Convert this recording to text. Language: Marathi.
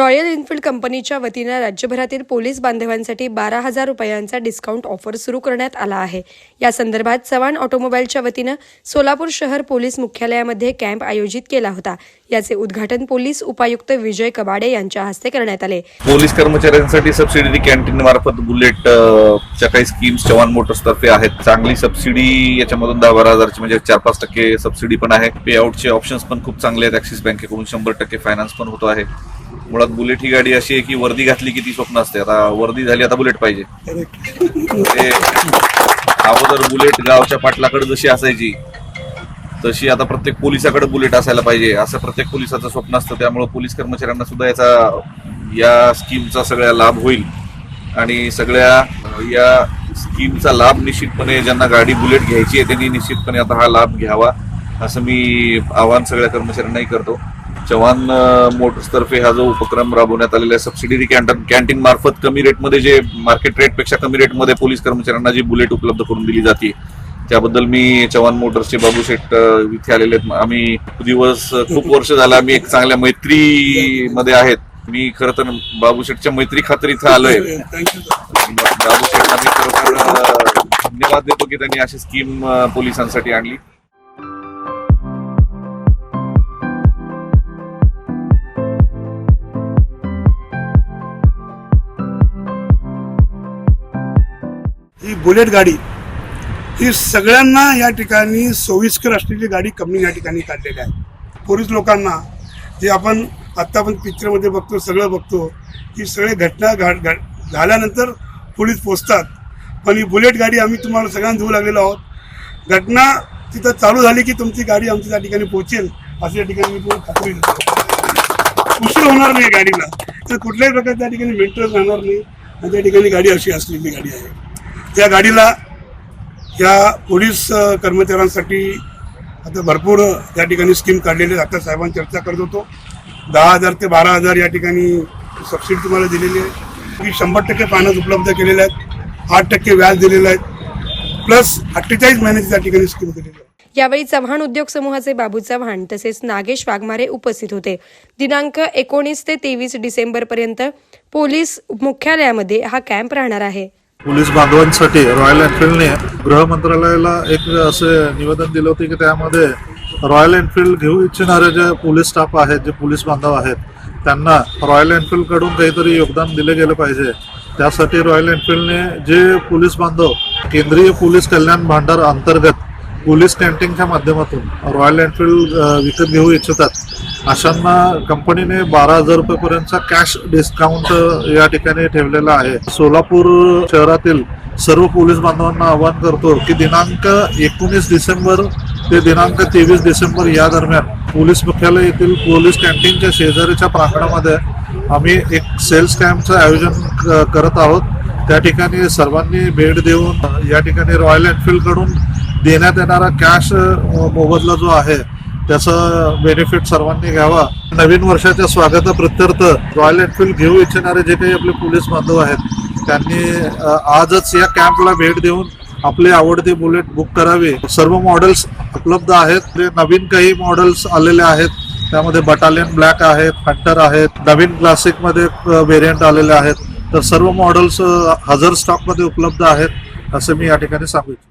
रॉयल एनफिल्ड कंपनीच्या वतीनं राज्यभरातील पोलीस बांधवांसाठी बारा हजार रुपयांचा डिस्काउंट ऑफर सुरू करण्यात आला आहे. या संदर्भात चव्हाण ऑटोमोबाईलच्या वतीनं सोलापूर शहर पोलीस मुख्यालयामध्ये कॅम्प आयोजित केला होता. याचे उद्घाटन पोलीस उपायुक्त विजय कबाडे यांच्या हस्ते करण्यात आले. पोलीस कर्मचाऱ्यांसाठी सबसिडी कॅन्टीन मार्फत बुलेट च्या काही स्कीम्स चव्हाण मोटर्स तर्फे आहेत. चांगली सबसिडी याच्यामधून दहा बारा हजारची म्हणजे चार पाच टक्के सबसिडी पण आहे. पे आउटचे ऑप्शन्स पण खूप चांगले आहेत. ऍक्सिस बँकेकडून शंभर टक्के फायनान्स पण होतो आहे. मुळात बुलेट ही गाडी अशी आहे की वर्दी घातली की ती स्वप्न असते. आता वर्दी झाली आता बुलेट पाहिजे. ते अगोदर बुलेट गावच्या पाटलाकडे जशी असायची तशी आता प्रत्येक पोलिसाकडे बुलेट असायला पाहिजे. असं प्रत्येक पोलिसाचं स्वप्न असतं. त्यामुळे पोलीस कर्मचाऱ्यांना सुद्धा याचा या स्कीमचा सगळ्या लाभ होईल. आणि सगळ्या या स्कीमचा लाभ निश्चितपणे ज्यांना गाडी बुलेट घ्यायची आहे त्यांनी निश्चितपणे आता हा लाभ घ्यावा असं मी आवाहन सगळ्या कर्मचाऱ्यांनाही करतो. चव्हाण मोटर्स तर्फे हा जो उपक्रम राबवण्यात आलेला आहे सबसिडी कॅन्टीन कॅन्टीन मार्फत कमी रेटमध्ये जे मार्केट रेटपेक्षा कमी रेटमध्ये पोलीस कर्मचाऱ्यांना जी बुलेट उपलब्ध करून दिली जाते त्याबद्दल मी चव्हाण मोटर्सचे बाबू शेठ अ, इथे आलेले आहेत. आम्ही दिवस खूप वर्ष झालं आम्ही एक चांगल्या मैत्रीमध्ये आहेत. मी खरं तर बाबू शेठच्या मैत्री खातर इथं आलोय. बाबू शेठला मी खरोखर धन्यवाद देतो की त्यांनी अशी स्कीम पोलिसांसाठी आणली. बुलेट गाडी ही सगळ्यांना या ठिकाणी सोयीस्कर असलेली गाडी कंपनी या ठिकाणी काढलेली आहे. पोलीस लोकांना जे आपण आत्ता आपण पिक्चरमध्ये बघतो सगळं बघतो की सगळे घटना घा झाल्यानंतर पोलीस पोचतात. पण ही बुलेट गाडी आम्ही तुम्हाला सगळ्यांना देऊ लागलेलो आहोत. घटना तिथं चालू झाली की तुमची गाडी आमच्या त्या ठिकाणी पोहोचेल असं या ठिकाणी मी तुम्हाला खात्री देतो. उशीर होणार नाही गाडीला. तर कुठल्याही प्रकारे त्या ठिकाणी मेंटेनन्स राहणार नाही आणि त्या ठिकाणी गाडी अशी असलेली गाडी आहे. त्या गाडीला या पोलीस कर्मचाऱ्यांसाठी आता भरपूर अ, त्या ठिकाणी स्कीम काढलेली डॉक्टर आता साहेबांनी चर्चा करत होतो. दहा हजार ते बारा हजार या ठिकाणी सबसिडी तुम्हाला दिलेली आहे. की शंभर टक्के फायनान्स उपलब्ध केलेले आहेत. आठ टक्के व्याज दिलेलं आहे. प्लस अठ्ठेचाळीस महिन्याची त्या ठिकाणी स्कीम दिलेली आहे. यावेळी चव्हाण उद्योग समूहाचे बाबू चव्हाण तसेच नागेश वाघमारे उपस्थित होते. दिनांक एकोणीस ते तेवीस डिसेंबर पर्यंत पोलीस मुख्यालयामध्ये हा कॅम्प राहणार आहे. पोलीस बांधवांसाठी रॉयल एनफिल्डने गृह मंत्रालयाला एक असे निवेदन दिलं होते की त्यामध्ये रॉयल एनफिल्ड घेऊ इच्छिणारे जे पोलीस स्टाफ आहेत जे पोलीस बांधव आहेत त्यांना रॉयल एनफिल्डकडून काहीतरी योगदान दिले गेलं पाहिजे. त्यासाठी रॉयल एनफिल्डने जे पोलीस बांधव केंद्रीय पोलीस कल्याण भांडार अंतर्गत पोलीस कॅन्टीनच्या माध्यमातून रॉयल एनफिल्ड विकत घेऊ इच्छितात. अशांना कंपनीने बारा हजार रुपयेपर्यंतचा कॅश डिस्काउंट या ठिकाणी ठेवलेला आहे. सोलापूर शहरातील सर्व पोलीस बांधवांना आवाहन करतो की दिनांक एकोणीस डिसेंबर ते दिनांक तेवीस डिसेंबर या दरम्यान पोलीस मुख्यालय येथील पोलीस कॅन्टीनच्या शेजारीच्या प्रांगणामध्ये आम्ही एक सेल्स कॅम्पचं आयोजन क- करत आहोत. त्या ठिकाणी सर्वांनी भेट देऊन या ठिकाणी रॉयल एनफिल्डकडून देण्यात येणारा कॅश मोबदला जो आहे त्याचा बेनिफिट सर्वांनी घ्यावा. नवीन वर्षाच्या स्वागताप्रत्यर्थ रॉयल एनफिल्ड घेऊ इच्छिणारे जे काही आपले पोलीस बांधव आहेत त्यांनी आजच या कॅम्पला भेट देऊन आपले आवडते बुलेट बुक करावे. सर्व मॉडेल्स उपलब्ध आहेत. ते नवीन काही मॉडेल्स आलेले आहेत त्यामध्ये बटालियन ब्लॅक आहेत हंटर आहेत नवीन क्लासिकमध्ये व्हेरियंट आलेले आहेत. तर सर्व मॉडेल्स हजर स्टॉकमध्ये उपलब्ध आहेत असं मी या ठिकाणी सांगू इच्छितो.